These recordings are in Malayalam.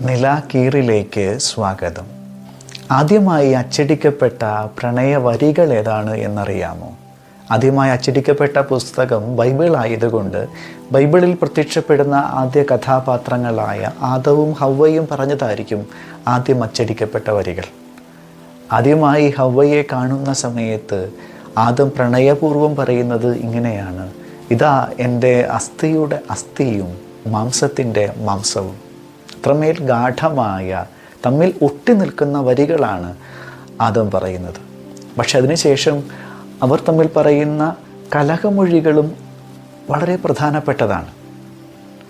നിലാക്കീറിലേക്ക് സ്വാഗതം. ആദ്യമായി അച്ചടിക്കപ്പെട്ട പ്രണയ വരികൾ ഏതാണ് എന്നറിയാമോ? ആദ്യമായി അച്ചടിക്കപ്പെട്ട പുസ്തകം ബൈബിൾ ആയതുകൊണ്ട് ബൈബിളിൽ പ്രത്യക്ഷപ്പെടുന്ന ആദ്യ കഥാപാത്രങ്ങളായ ആദവും ഹവ്വയും പറഞ്ഞതായിരിക്കും ആദ്യം അച്ചടിക്കപ്പെട്ട വരികൾ. ആദ്യമായി ഹവ്വയെ കാണുന്ന സമയത്ത് ആദം പ്രണയപൂർവം പറയുന്നത് ഇങ്ങനെയാണ്. ഇതാ എന്റെ അസ്ഥിയുടെ അസ്ഥിയും മാംസത്തിന്റെ മാംസവും. അത്രമേൽ ഗാഠമായ തമ്മിൽ ഒട്ടി നിൽക്കുന്ന വരികളാണ് ആദം പറയുന്നത്. പക്ഷെ അതിനുശേഷം അവർ തമ്മിൽ പറയുന്ന കലഹമൊഴികളും വളരെ പ്രധാനപ്പെട്ടതാണ്.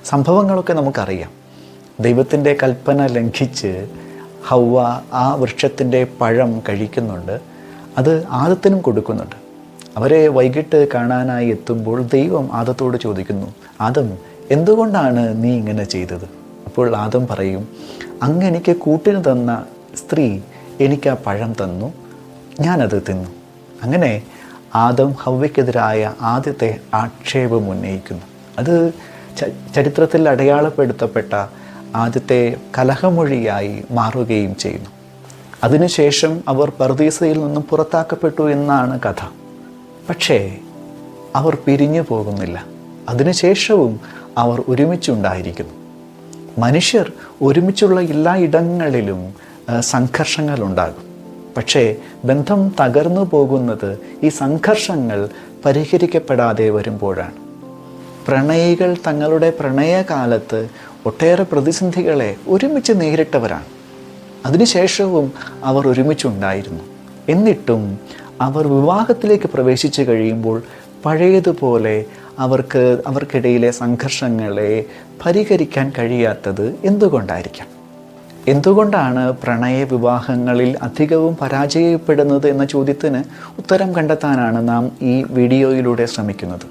സംഭവങ്ങളൊക്കെ നമുക്കറിയാം. ദൈവത്തിന്റെ കൽപ്പന ലംഘിച്ച് ഹൗവ ആ വൃക്ഷത്തിന്റെ പഴം കഴിക്കുന്നുണ്ട്. അത് ആദത്തിനും കൊടുക്കുന്നുണ്ട്. അവരെ വൈകിട്ട് കാണാനായി എത്തുമ്പോൾ ദൈവം ആദത്തോട് ചോദിക്കുന്നു ആദം എന്തുകൊണ്ടാണ് നീ ഇങ്ങനെ ചെയ്തത്? അപ്പോൾ ആദം പറയും അങ്ങ് എനിക്ക് കൂട്ടിന് തന്ന സ്ത്രീ എനിക്ക് ആ പഴം തന്നു ഞാനത് തിന്നു. അങ്ങനെ ആദം ഹവ്വയ്ക്കെതിരായ ആദ്യത്തെ ആക്ഷേപം ഉന്നയിക്കുന്നു. അത് ചരിത്രത്തിൽ അടയാളപ്പെടുത്തപ്പെട്ട ആദ്യത്തെ കലഹമൊഴിയായി മാറുകയും ചെയ്യുന്നു. അതിനുശേഷം അവർ പർദീസയിൽ നിന്നും പുറത്താക്കപ്പെട്ടു എന്നാണ് കഥ. പക്ഷേ അവർ പിരിഞ്ഞു പോകുന്നില്ല. അതിനുശേഷവും അവർ ഒരുമിച്ചുണ്ടായിരിക്കുന്നു. മനുഷ്യർ ഒരുമിച്ചുള്ള എല്ലാ ഇടങ്ങളിലും സംഘർഷങ്ങൾ ഉണ്ടാകും പക്ഷേ ബന്ധം തകർന്നു പോകുന്നത് ഈ സംഘർഷങ്ങൾ പരിഹരിക്കപ്പെടാതെ വരുമ്പോഴാണ്. പ്രണയികൾ തങ്ങളുടെ പ്രണയകാലത്ത് ഒട്ടേറെ പ്രതിസന്ധികളെ ഒരുമിച്ച് നേരിട്ടവരാണ്. അതിനുശേഷവും അവർ ഒരുമിച്ചുണ്ടായിരുന്നു. എന്നിട്ടും അവർ വിവാഹത്തിലേക്ക് പ്രവേശിച്ചു കഴിയുമ്പോൾ പഴയതുപോലെ അവർക്ക് അവർക്കിടയിലെ സംഘർഷങ്ങളെ പരിഹരിക്കാൻ കഴിയാത്തത് എന്തുകൊണ്ടായിരിക്കാം? എന്തുകൊണ്ടാണ് പ്രണയ വിവാഹങ്ങളിൽ അധികവും പരാജയപ്പെടുന്നത് എന്ന ചോദ്യത്തിന് ഉത്തരം കണ്ടെത്താനാണ് നാം ഈ വീഡിയോയിലൂടെ ശ്രമിക്കുന്നത്.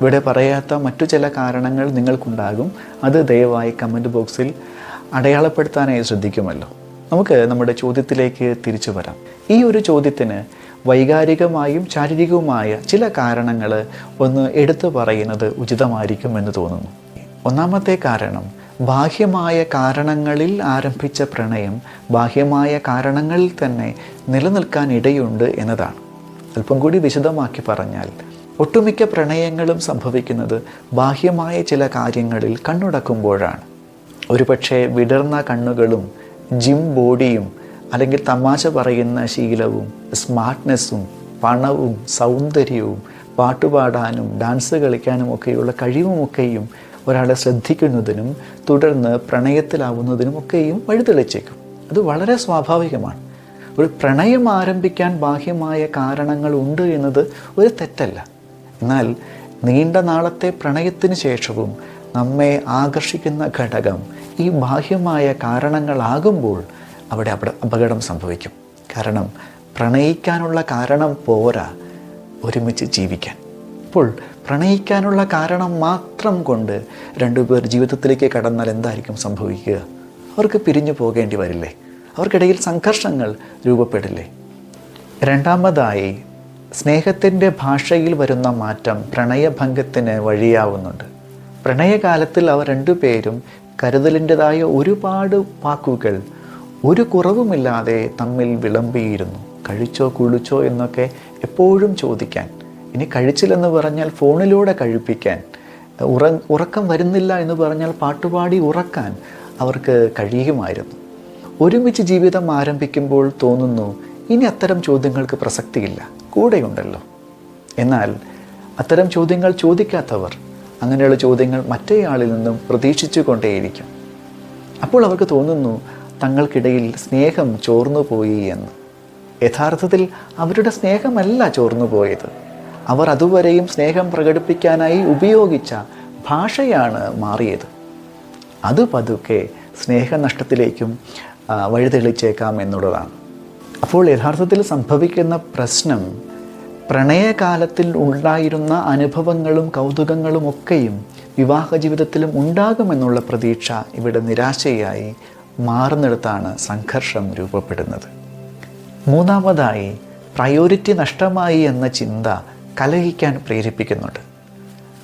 ഇവിടെ പറയാത്ത മറ്റു ചില കാരണങ്ങൾ നിങ്ങൾക്കുണ്ടാകും. അത് ദയവായി കമന്റ് ബോക്സിൽ അടയാളപ്പെടുത്താനായി ശ്രദ്ധിക്കുമല്ലോ. നമുക്ക് നമ്മുടെ ചോദ്യത്തിലേക്ക് തിരിച്ചു വരാം. ഈ ഒരു ചോദ്യത്തിന് വൈകാരികമായും ശാരീരികവുമായ ചില കാരണങ്ങൾ ഒന്ന് എടുത്തു പറയുന്നത് ഉചിതമായിരിക്കും എന്ന് തോന്നുന്നു. ഒന്നാമത്തെ കാരണം ബാഹ്യമായ കാരണങ്ങളിൽ ആരംഭിച്ച പ്രണയം ബാഹ്യമായ കാരണങ്ങളിൽ തന്നെ നിലനിൽക്കാൻ ഇടയുണ്ട് എന്നതാണ്. അല്പം കൂടി വിശദമാക്കി പറഞ്ഞാൽ ഒട്ടുമിക്ക പ്രണയങ്ങളും സംഭവിക്കുന്നത് ബാഹ്യമായ ചില കാര്യങ്ങളിൽ കണ്ണുടക്കുമ്പോഴാണ്. ഒരുപക്ഷെ വിടർന്ന കണ്ണുകളും ജിം ബോഡിയും അല്ലെങ്കിൽ തമാശ പറയുന്ന ശീലവും സ്മാർട്ട്നെസ്സും പണവും സൗന്ദര്യവും പാട്ടുപാടാനും ഡാൻസ് കളിക്കാനും ഒക്കെയുള്ള കഴിവുമൊക്കെയും ഒരാളെ ശ്രദ്ധിക്കുന്നതിനും തുടർന്ന് പ്രണയത്തിലാവുന്നതിനും ഒക്കെയും വഴിതെളിച്ചേക്കും. അത് വളരെ സ്വാഭാവികമാണ്. ഒരു പ്രണയം ആരംഭിക്കാൻ ബാഹ്യമായ കാരണങ്ങൾ ഉണ്ട് എന്നത് ഒരു തെറ്റല്ല. എന്നാൽ നീണ്ട നാളത്തെ പ്രണയത്തിന് ശേഷവും നമ്മെ ആകർഷിക്കുന്ന ഘടകം ഈ ബാഹ്യമായ കാരണങ്ങളാകുമ്പോൾ അവിടെ അപകടം സംഭവിക്കും. കാരണം പ്രണയിക്കാനുള്ള കാരണം പോരാ ഒരുമിച്ച് ജീവിക്കാൻ. അപ്പോൾ പ്രണയിക്കാനുള്ള കാരണം മാത്രം കൊണ്ട് രണ്ടുപേർ ജീവിതത്തിലേക്ക് കടന്നാൽ എന്തായിരിക്കും സംഭവിക്കുക? അവർക്ക് പിരിഞ്ഞു പോകേണ്ടി വരില്ലേ? അവർക്കിടയിൽ സംഘർഷങ്ങൾ രൂപപ്പെടില്ലേ? രണ്ടാമതായി സ്നേഹത്തിന്റെ ഭാഷയിൽ വരുന്ന മാറ്റം പ്രണയഭംഗത്തിന് വഴിയാവുന്നുണ്ട്. പ്രണയകാലത്തിൽ അവർ രണ്ടുപേരും കരുതലിന്റെതായ ഒരുപാട് വാക്കുകൾ ഒരു കുറവുമില്ലാതെ തമ്മിൽ വിളമ്പിയിരുന്നു. കഴിച്ചോ കുളിച്ചോ എന്നൊക്കെ എപ്പോഴും ചോദിക്കാൻ. ഇനി കഴിച്ചില്ലെന്ന് പറഞ്ഞാൽ ഫോണിലൂടെ കഴിപ്പിക്കാൻ. ഉറ ഉറക്കം വരുന്നില്ല എന്ന് പറഞ്ഞാൽ പാട്ടുപാടി ഉറക്കാൻ അവർക്ക് കഴിയുമായിരുന്നു. ഒരുമിച്ച് ജീവിതം ആരംഭിക്കുമ്പോൾ തോന്നുന്നു ഇനി അത്തരം ചോദ്യങ്ങൾക്ക് പ്രസക്തിയില്ല. കൂടെയുണ്ടല്ലോ. എന്നാൽ അത്തരം ചോദ്യങ്ങൾ ചോദിക്കാത്തവർ അങ്ങനെയുള്ള ചോദ്യങ്ങൾ മറ്റേയാളിൽ നിന്നും പ്രതീക്ഷിച്ചു കൊണ്ടേയിരിക്കും അപ്പോൾ അവർക്ക് തോന്നുന്നു തങ്ങൾക്കിടയിൽ സ്നേഹം ചോർന്നു പോയി എന്ന്. യഥാർത്ഥത്തിൽ അവരുടെ സ്നേഹമല്ല ചോർന്നു പോയത് അവർ അതുവരെയും സ്നേഹം പ്രകടിപ്പിക്കാനായി ഉപയോഗിച്ച ഭാഷയാണ് മാറിയത്. അത് പതുക്കെ സ്നേഹനഷ്ടത്തിലേക്കും വഴിതെളിച്ചേക്കാം എന്നുള്ളതാണ്. അപ്പോൾ യഥാർത്ഥത്തിൽ സംഭവിക്കുന്ന പ്രശ്നം പ്രണയകാലത്തിൽ ഉണ്ടായിരുന്ന അനുഭവങ്ങളും കൗതുകങ്ങളും ഒക്കെയും വിവാഹ ജീവിതത്തിലും ഉണ്ടാകുമെന്നുള്ള പ്രതീക്ഷ ഇവിടെ നിരാശയായി മാറുന്നിടത്താണ് സംഘർഷം രൂപപ്പെടുന്നത്. മൂന്നാമതായി പ്രയോറിറ്റി നഷ്ടമായി എന്ന ചിന്ത കലഹിക്കാൻ പ്രേരിപ്പിക്കുന്നുണ്ട്.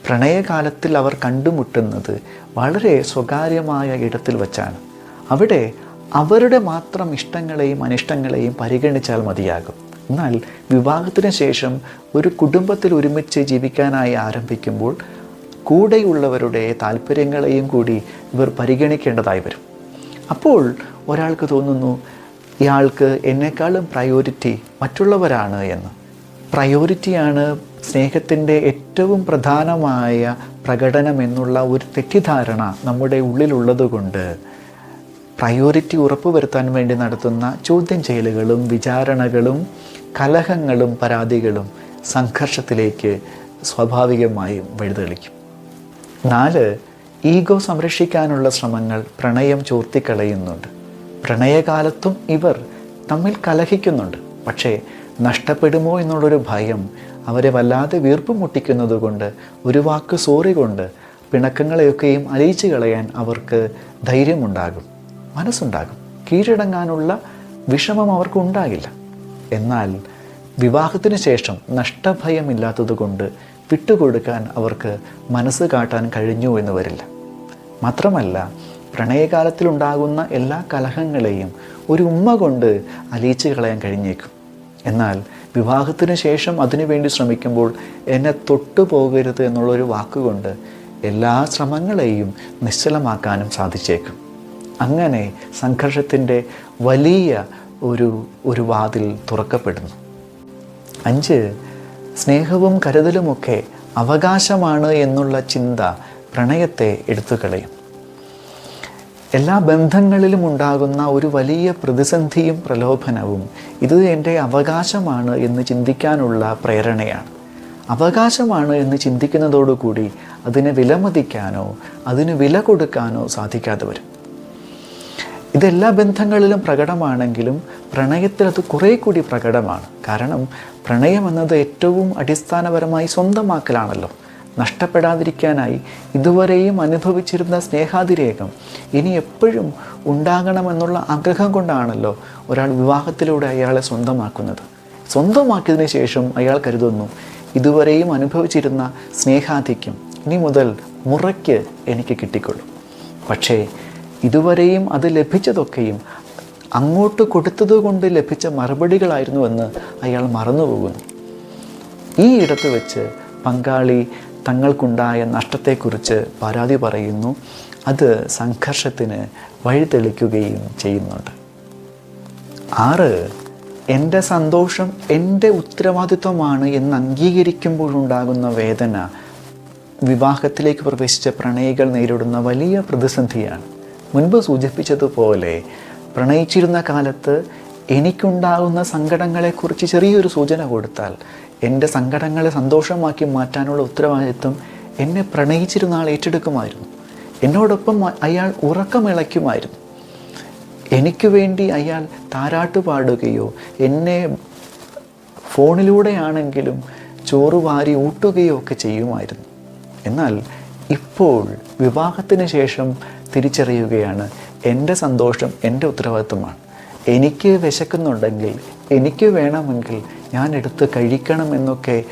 പ്രണയകാലത്തിൽ അവർ കണ്ടുമുട്ടുന്നത് വളരെ സ്വകാര്യമായ ഇടത്തിൽ വച്ചാണ്. അവിടെ അവരുടെ മാത്രം ഇഷ്ടങ്ങളെയും അനിഷ്ടങ്ങളെയും പരിഗണിച്ചാൽ മതിയാകും. എന്നാൽ വിവാഹത്തിന് ശേഷം ഒരു കുടുംബത്തിൽ ഒരുമിച്ച് ജീവിക്കാനായി ആരംഭിക്കുമ്പോൾ കൂടെയുള്ളവരുടെ താല്പര്യങ്ങളെയും കൂടി ഇവർ പരിഗണിക്കേണ്ടതായി വരും. അപ്പോൾ ഒരാൾക്ക് തോന്നുന്നു ഇയാൾക്ക് എന്നെക്കാളും പ്രയോറിറ്റി മറ്റുള്ളവരാണ് എന്ന്. പ്രയോറിറ്റിയാണ് സ്നേഹത്തിന്റെ ഏറ്റവും പ്രധാനമായ പ്രകടനം എന്നുള്ള ഒരു തെറ്റിദ്ധാരണ നമ്മുടെ ഉള്ളിലുള്ളത് കൊണ്ട് പ്രയോറിറ്റി ഉറപ്പുവരുത്താൻ വേണ്ടി നടത്തുന്ന ചോദ്യം ചെയ്യലുകളും വിചാരണകളും കലഹങ്ങളും പരാതികളും സംഘർഷത്തിലേക്ക് സ്വാഭാവികമായും വഴിതെളിക്കും. നാല് ഈഗോ സംരക്ഷിക്കാനുള്ള ശ്രമങ്ങൾ പ്രണയം ചോർത്തിക്കളയുന്നുണ്ട്. പ്രണയകാലത്തും ഇവർ തമ്മിൽ കലഹിക്കുന്നുണ്ട്. പക്ഷേ നഷ്ടപ്പെടുമോ എന്നുള്ളൊരു ഭയം അവരെ വല്ലാതെ വീർപ്പ് മുട്ടിക്കുന്നത് കൊണ്ട് ഒരു വാക്ക് സോറി കൊണ്ട് പിണക്കങ്ങളെയൊക്കെയും അലിയിച്ചു കളയാൻ അവർക്ക് ധൈര്യമുണ്ടാകും മനസ്സുണ്ടാകും. കീഴടങ്ങാനുള്ള വിഷമം അവർക്കുണ്ടാകില്ല. എന്നാൽ വിവാഹത്തിന് ശേഷം നഷ്ടഭയമില്ലാത്തതുകൊണ്ട് വിട്ടുകൊടുക്കാൻ അവർക്ക് മനസ്സ് കാട്ടാൻ കഴിഞ്ഞു എന്ന് വരില്ല. മാത്രമല്ല പ്രണയകാലത്തിലുണ്ടാകുന്ന എല്ലാ കലഹങ്ങളെയും ഒരു ഉമ്മ കൊണ്ട് അലിയിച്ച് കളയാൻ കഴിഞ്ഞേക്കും. എന്നാൽ വിവാഹത്തിന് ശേഷം അതിനുവേണ്ടി ശ്രമിക്കുമ്പോൾ എന്നെ തൊട്ടു പോകരുത് എന്നുള്ളൊരു വാക്കുകൊണ്ട് എല്ലാ ശ്രമങ്ങളെയും നിശ്ചലമാക്കാനും സാധിച്ചേക്കും. അങ്ങനെ സംഘർഷത്തിന്റെ വലിയ ഒരു ഒരു വാതിൽ തുറക്കപ്പെടുന്നു. അഞ്ച് സ്നേഹവും കരുതലുമൊക്കെ അവകാശമാണ് എന്നുള്ള ചിന്ത പ്രണയത്തെ എടുത്തുകളയും. എല്ലാ ബന്ധങ്ങളിലും ഉണ്ടാകുന്ന ഒരു വലിയ പ്രതിസന്ധിയും പ്രലോഭനവും ഇത് എന്റെ അവകാശമാണ് എന്ന് ചിന്തിക്കാനുള്ള പ്രേരണയാണ്. അവകാശമാണ് എന്ന് ചിന്തിക്കുന്നതോടുകൂടി അതിനെ വിലമതിക്കാനോ അതിന് വില കൊടുക്കാനോ സാധിക്കാതെ വരും. ഇതെല്ലാ ബന്ധങ്ങളിലും പ്രകടമാണെങ്കിലും പ്രണയത്തിൽ അത് കുറേ കൂടി പ്രകടമാണ്. കാരണം പ്രണയം എന്നത് ഏറ്റവും അടിസ്ഥാനപരമായി സ്വന്തമാക്കലാണല്ലോ. നഷ്ടപ്പെടാതിരിക്കാനായി ഇതുവരെയും അനുഭവിച്ചിരുന്ന സ്നേഹാതിരേകം ഇനി എപ്പോഴും ഉണ്ടാകണമെന്നുള്ള ആഗ്രഹം കൊണ്ടാണല്ലോ ഒരാൾ വിവാഹത്തിലൂടെ അയാളെ സ്വന്തമാക്കുന്നത്. സ്വന്തമാക്കിയതിനു ശേഷം അയാൾ കരുതുന്നു ഇതുവരെയും അനുഭവിച്ചിരുന്ന സ്നേഹാധിക്യം ഇനി മുതൽ മുറയ്ക്ക് എനിക്ക് കിട്ടിക്കൊള്ളും. പക്ഷേ ഇതുവരെയും അത് ലഭിച്ചതൊക്കെയും അങ്ങോട്ട് കൊടുത്തതുകൊണ്ട് ലഭിച്ച മറുപടികളായിരുന്നുവെന്ന് അയാൾ മറന്നുപോകുന്നു. ഈ ഇടത്ത് വെച്ച് പങ്കാളി തങ്ങൾക്കുണ്ടായ നഷ്ടത്തെക്കുറിച്ച് പരാതി പറയുന്നു. അത് സംഘർഷത്തിന് വഴിതെളിക്കുകയും ചെയ്യുന്നുണ്ട്. ആറ് എന്റെ സന്തോഷം എന്റെ ഉത്തരവാദിത്വമാണ് എന്ന് അംഗീകരിക്കുമ്പോഴുണ്ടാകുന്ന വേദന വിവാഹത്തിലേക്ക് പ്രവേശിച്ച പ്രണയികൾ നേരിടുന്ന വലിയ പ്രതിസന്ധിയാണ്. മുൻപ് സൂചിപ്പിച്ചതുപോലെ പ്രണയിച്ചിരുന്ന കാലത്ത് എനിക്കുണ്ടാകുന്ന സങ്കടങ്ങളെക്കുറിച്ച് ചെറിയൊരു സൂചന കൊടുത്താൽ എന്റെ സങ്കടങ്ങളെ സന്തോഷമാക്കി മാറ്റാനുള്ള ഉത്തരവാദിത്വം എന്നെ പ്രണയിച്ചിരുന്ന ആൾ ഏറ്റെടുക്കുമായിരുന്നു. എന്നോടൊപ്പം അയാൾ ഉറക്കമിളയ്ക്കുമായിരുന്നു എനിക്ക് വേണ്ടി അയാൾ താരാട്ട് പാടുകയോ എന്നെ ഫോണിലൂടെയാണെങ്കിലും ചോറ് വാരി ഊട്ടുകയോ ഒക്കെ ചെയ്യുമായിരുന്നു. എന്നാൽ ഇപ്പോൾ വിവാഹത്തിന് ശേഷം തിരിച്ചറിയുകയാണ് എന്റെ സന്തോഷം എന്റെ ഉത്തരവാദിത്വമാണ്. എനിക്ക് വിശക്കുന്നുണ്ടെങ്കിൽ എനിക്ക് വേണമെങ്കിൽ ഞാൻ എടുത്ത് കഴിക്കണം എന്നൊക്കെ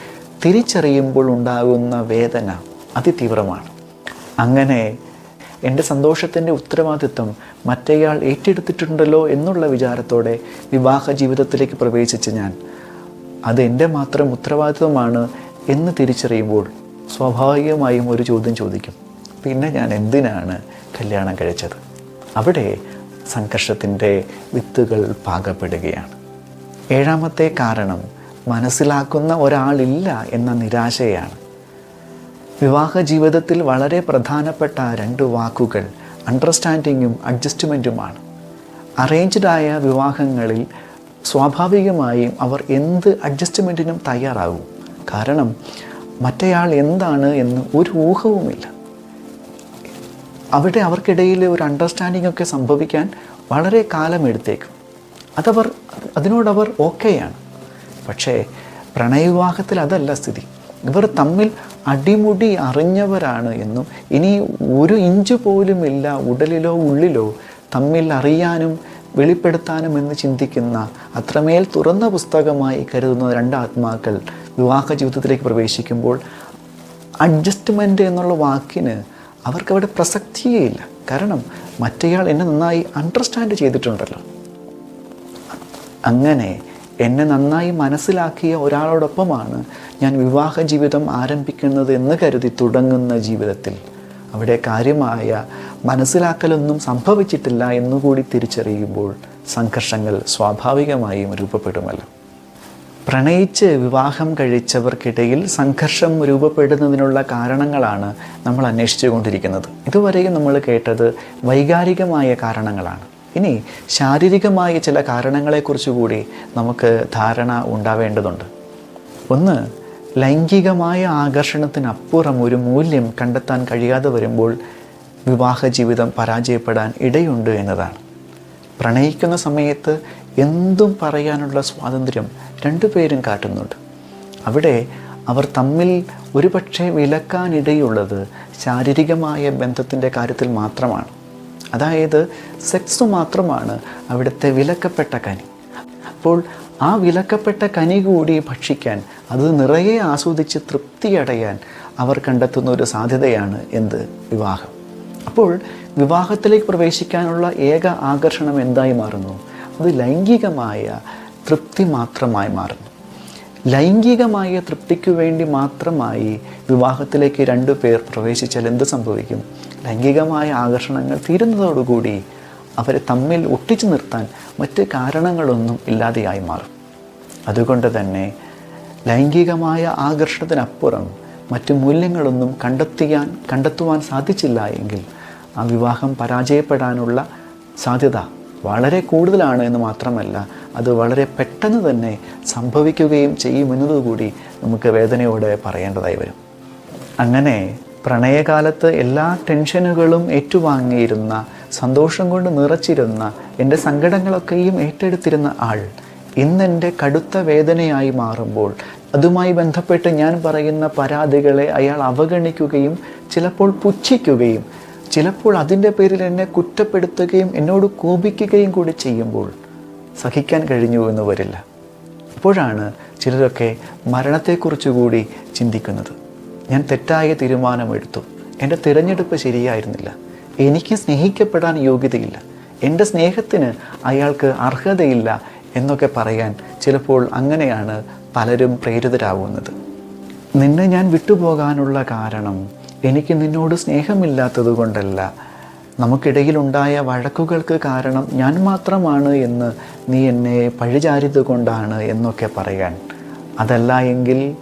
തിരിച്ചറിയുമ്പോൾ ഉണ്ടാകുന്ന വേദന അതിതീവ്രമാണ്. അങ്ങനെ എന്റെ സന്തോഷത്തിന്റെ ഉത്തരവാദിത്വം മറ്റേയാൾ ഏറ്റെടുത്തിട്ടുണ്ടല്ലോ എന്നുള്ള വിചാരത്തോടെ വിവാഹ ജീവിതത്തിലേക്ക് പ്രവേശിച്ച് ഞാൻ അത് എന്റെ മാത്രം ഉത്തരവാദിത്വമാണ് എന്ന് തിരിച്ചറിയുമ്പോൾ സ്വാഭാവികമായും ഒരു ചോദ്യം ചോദിക്കും. പിന്നെ ഞാൻ എന്തിനാണ് കല്യാണം കഴിച്ചത്? അവിടെ സംഘർഷത്തിന്റെ വിത്തുകൾ പാകപ്പെടുകയാണ്. ഏഴാമത്തെ കാരണം മനസ്സിലാക്കുന്ന ഒരാളില്ല എന്ന നിരാശയാണ്. വിവാഹ ജീവിതത്തിൽ വളരെ പ്രധാനപ്പെട്ട രണ്ട് വാക്കുകൾ അണ്ടർസ്റ്റാൻഡിങ്ങും അഡ്ജസ്റ്റ്മെന്റുമാണ് അറേഞ്ച്ഡായ വിവാഹങ്ങളിൽ സ്വാഭാവികമായും അവർ എന്ത് അഡ്ജസ്റ്റ്മെന്റിനും തയ്യാറാകും. കാരണം മറ്റേയാൾ എന്താണ് എന്ന് ഒരു ഊഹവുമില്ല. അവിടെ അവർക്കിടയിൽ ഒരു അണ്ടർസ്റ്റാൻഡിംഗ് ഒക്കെ സംഭവിക്കാൻ വളരെ കാലമെടുത്തേക്കും. അതവർ അതിനോടവർ ഓക്കെയാണ്. പക്ഷേ പ്രണയവിവാഹത്തിൽ അതല്ല സ്ഥിതി. ഇവർ തമ്മിൽ അടിമുടി അറിഞ്ഞവരാണ് എന്നും ഇനി ഒരു ഇഞ്ച് പോലുമില്ല ഉടലിലോ ഉള്ളിലോ തമ്മിൽ അറിയാനും വെളിപ്പെടുത്താനും എന്ന് ചിന്തിക്കുന്ന അത്രമേൽ തുറന്ന പുസ്തകമായി കരുതുന്ന രണ്ട് ആത്മാക്കൾ വിവാഹ ജീവിതത്തിലേക്ക് പ്രവേശിക്കുമ്പോൾ അഡ്ജസ്റ്റ്മെന്റ് എന്നുള്ള വാക്കിന് അവർക്കവിടെ പ്രസക്തിയേ ഇല്ല. കാരണം മറ്റേയാൾ എന്നെ നന്നായി അണ്ടർസ്റ്റാൻഡ് ചെയ്തിട്ടുണ്ടല്ലോ. അങ്ങനെ എന്നെ നന്നായി മനസ്സിലാക്കിയ ഒരാളോടൊപ്പമാണ് ഞാൻ വിവാഹ ജീവിതം ആരംഭിക്കുന്നത് എന്ന് കരുതി തുടങ്ങുന്ന ജീവിതത്തിൽ. അവിടെ കാര്യമായ മനസ്സിലാക്കലൊന്നും സംഭവിച്ചിട്ടില്ല എന്നുകൂടി തിരിച്ചറിയുമ്പോൾ സംഘർഷങ്ങൾ സ്വാഭാവികമായും രൂപപ്പെടുമല്ലോ. പ്രണയിച്ച് വിവാഹം കഴിച്ചവർക്കിടയിൽ സംഘർഷം രൂപപ്പെടുന്നതിനുള്ള കാരണങ്ങളാണ് നമ്മൾ അന്വേഷിച്ചു കൊണ്ടിരിക്കുന്നത്. ഇതുവരെയും നമ്മൾ കേട്ടത് വൈകാരികമായ കാരണങ്ങളാണ്. ഇനി ശാരീരികമായ ചില കാരണങ്ങളെക്കുറിച്ച് കൂടി നമുക്ക് ധാരണ ഉണ്ടാവേണ്ടതുണ്ട്. ഒന്ന് ലൈംഗികമായ ആകർഷണത്തിനപ്പുറം ഒരു മൂല്യം കണ്ടെത്താൻ കഴിയാതെ വരുമ്പോൾ വിവാഹ ജീവിതം പരാജയപ്പെടാൻ ഇടയുണ്ട് എന്നതാണ്. പ്രണയിക്കുന്ന സമയത്ത് എന്തും പറയാനുള്ള സ്വാതന്ത്ര്യം രണ്ടുപേരും കാട്ടുന്നുണ്ട്. അവിടെ അവർ തമ്മിൽ ഒരുപക്ഷെ വിലക്കാനിടയുള്ളത് ശാരീരികമായ ബന്ധത്തിന്റെ കാര്യത്തിൽ മാത്രമാണ്. അതായത് സെക്സ് മാത്രമാണ് അവിടുത്തെ വിലക്കപ്പെട്ട കനി. അപ്പോൾ ആ വിലക്കപ്പെട്ട കനി കൂടി ഭക്ഷിക്കാൻ അത് നിറയെ ആസ്വദിച്ച് തൃപ്തിയടയാൻ അവർ കണ്ടെത്തുന്ന ഒരു സാധ്യതയാണ് എന്ത്? വിവാഹം. അപ്പോൾ വിവാഹത്തിലേക്ക് പ്രവേശിക്കാനുള്ള ഏക ആകർഷണം എന്തായി മാറുന്നു? അത് ലൈംഗികമായ തൃപ്തി മാത്രമായി മാറുന്നു. ലൈംഗികമായ തൃപ്തിക്ക് വേണ്ടി മാത്രമായി വിവാഹത്തിലേക്ക് രണ്ടു പേർ പ്രവേശിച്ചാൽ എന്ത് സംഭവിക്കും? ലൈംഗികമായ ആകർഷണങ്ങൾ തീരുന്നതോടുകൂടി അവരെ തമ്മിൽ ഒട്ടിച്ചു നിർത്താൻ മറ്റ് കാരണങ്ങളൊന്നും ഇല്ലാതെയായി മാറും. അതുകൊണ്ട് തന്നെ ലൈംഗികമായ ആകർഷണത്തിനപ്പുറം മറ്റ് മൂല്യങ്ങളൊന്നും കണ്ടെത്തിയാൻ കണ്ടെത്തുവാൻ സാധിച്ചില്ല എങ്കിൽ ആ വിവാഹം പരാജയപ്പെടാനുള്ള സാധ്യത വളരെ കൂടുതലാണ് എന്ന് മാത്രമല്ല അത് വളരെ പെട്ടെന്ന് തന്നെ സംഭവിക്കുകയും ചെയ്യുമെന്നതുകൂടി നമുക്ക് വേദനയോടെ പറയേണ്ടതായി വരും. അങ്ങനെ പ്രണയകാലത്ത് എല്ലാ ടെൻഷനുകളും ഏറ്റുവാങ്ങിയിരുന്ന സന്തോഷം കൊണ്ട് നിറച്ചിരുന്ന എന്റെ സങ്കടങ്ങളൊക്കെയും ഏറ്റെടുത്തിരുന്ന ആൾ ഇന്നെന്റെ കടുത്ത വേദനയായി മാറുമ്പോൾ അതുമായി ബന്ധപ്പെട്ട് ഞാൻ പറയുന്ന പരാതികളെ അയാൾ അവഗണിക്കുകയും ചിലപ്പോൾ പുച്ഛിക്കുകയും ചിലപ്പോൾ അതിന്റെ പേരിൽ എന്നെ കുറ്റപ്പെടുത്തുകയും എന്നോട് കോപിക്കുകയും കൂടി ചെയ്യുമ്പോൾ സഹിക്കാൻ കഴിഞ്ഞു എന്ന് വരില്ല. അപ്പോഴാണ് ചിലരൊക്കെ മരണത്തെക്കുറിച്ച് കൂടി ചിന്തിക്കുന്നത്. ഞാൻ തെറ്റായ തീരുമാനമെടുത്തു. എന്റെ തിരഞ്ഞെടുപ്പ് ശരിയായിരുന്നില്ല. എനിക്ക് സ്നേഹിക്കപ്പെടാൻ യോഗ്യതയില്ല. എന്റെ സ്നേഹത്തിന് അയാൾക്ക് അർഹതയില്ല എന്നൊക്കെ പറയാൻ ചിലപ്പോൾ അങ്ങനെയാണ് പലരും പ്രേരിതരാകുന്നത് നിന്നെ ഞാൻ വിട്ടുപോകാനുള്ള കാരണം എനിക്ക് നിന്നോട് സ്നേഹമില്ലാത്തത് കൊണ്ടല്ല. നമുക്കിടയിലുണ്ടായ വഴക്കുകൾക്ക് കാരണം ഞാൻ മാത്രമാണ് എന്ന് നീ എന്നെ പഴിചാരിത് കൊണ്ടാണ് എന്നൊക്കെ പറയാൻ. അതല്ല എങ്കിൽ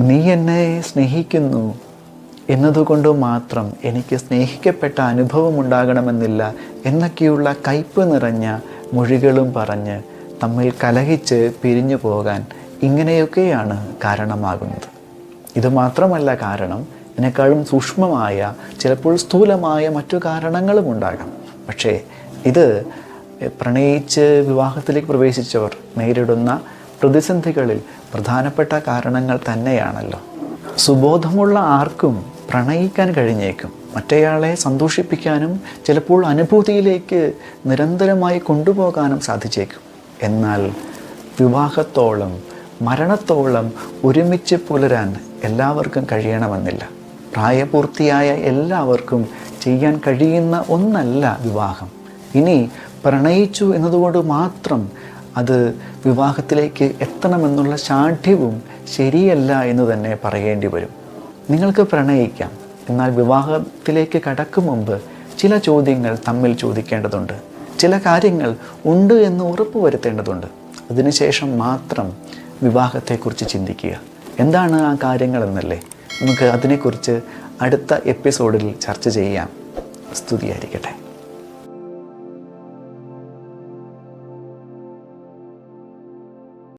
നീ എന്നെ സ്നേഹിക്കുന്നു എന്നതുകൊണ്ട് മാത്രം എനിക്ക് സ്നേഹിക്കപ്പെട്ട അനുഭവം ഉണ്ടാകണമെന്നില്ല എന്നൊക്കെയുള്ള കയ്പ് നിറഞ്ഞ മൊഴികളും പറഞ്ഞ് തമ്മിൽ കലഹിച്ച് പിരിഞ്ഞു പോകാൻ ഇങ്ങനെയൊക്കെയാണ് കാരണമാകുന്നത്. ഇത് മാത്രമല്ല കാരണം ഇതിനേക്കാളും സൂക്ഷ്മമായ ചിലപ്പോൾ സ്ഥൂലമായ മറ്റു കാരണങ്ങളും ഉണ്ടാകാം. പക്ഷേ ഇത് പ്രണയിച്ച് വിവാഹത്തിലേക്ക് പ്രവേശിച്ചവർ നേരിടുന്ന പ്രതിസന്ധികളിൽ പ്രധാനപ്പെട്ട കാരണങ്ങൾ തന്നെയാണല്ലോ. സുബോധമുള്ള ആർക്കും പ്രണയിക്കാൻ കഴിഞ്ഞേക്കും. മറ്റേയാളെ സന്തോഷിപ്പിക്കാനും ചിലപ്പോൾ അനുഭൂതിയിലേക്ക് നിരന്തരമായി കൊണ്ടുപോകാനും സാധിച്ചേക്കും. എന്നാൽ വിവാഹത്തോളം മരണത്തോളം ഒരുമിച്ച് പുലരാൻ എല്ലാവർക്കും കഴിയണമെന്നില്ല. പ്രായപൂർത്തിയായ എല്ലാവർക്കും ചെയ്യാൻ കഴിയുന്ന ഒന്നല്ല വിവാഹം. ഇനി പ്രണയിച്ചു എന്നതുകൊണ്ട് മാത്രം അത് വിവാഹത്തിലേക്ക് എത്തണമെന്നുള്ള ശാഠ്യവും ശരിയല്ല എന്ന് തന്നെ പറയേണ്ടി വരും. നിങ്ങൾക്ക് പ്രണയിക്കാം. എന്നാൽ വിവാഹത്തിലേക്ക് കടക്കും മുമ്പ് ചില ചോദ്യങ്ങൾ തമ്മിൽ ചോദിക്കേണ്ടതുണ്ട്. ചില കാര്യങ്ങൾ ഉണ്ട് എന്ന് ഉറപ്പ് വരുത്തേണ്ടതുണ്ട്. അതിനുശേഷം മാത്രം വിവാഹത്തെക്കുറിച്ച് ചിന്തിക്കുക. എന്താണ് ആ കാര്യങ്ങൾ എന്നല്ലേ? നമുക്ക് അതിനെക്കുറിച്ച് അടുത്ത എപ്പിസോഡിൽ ചർച്ച ചെയ്യാം. സ്തുതിയായിരിക്കട്ടെ.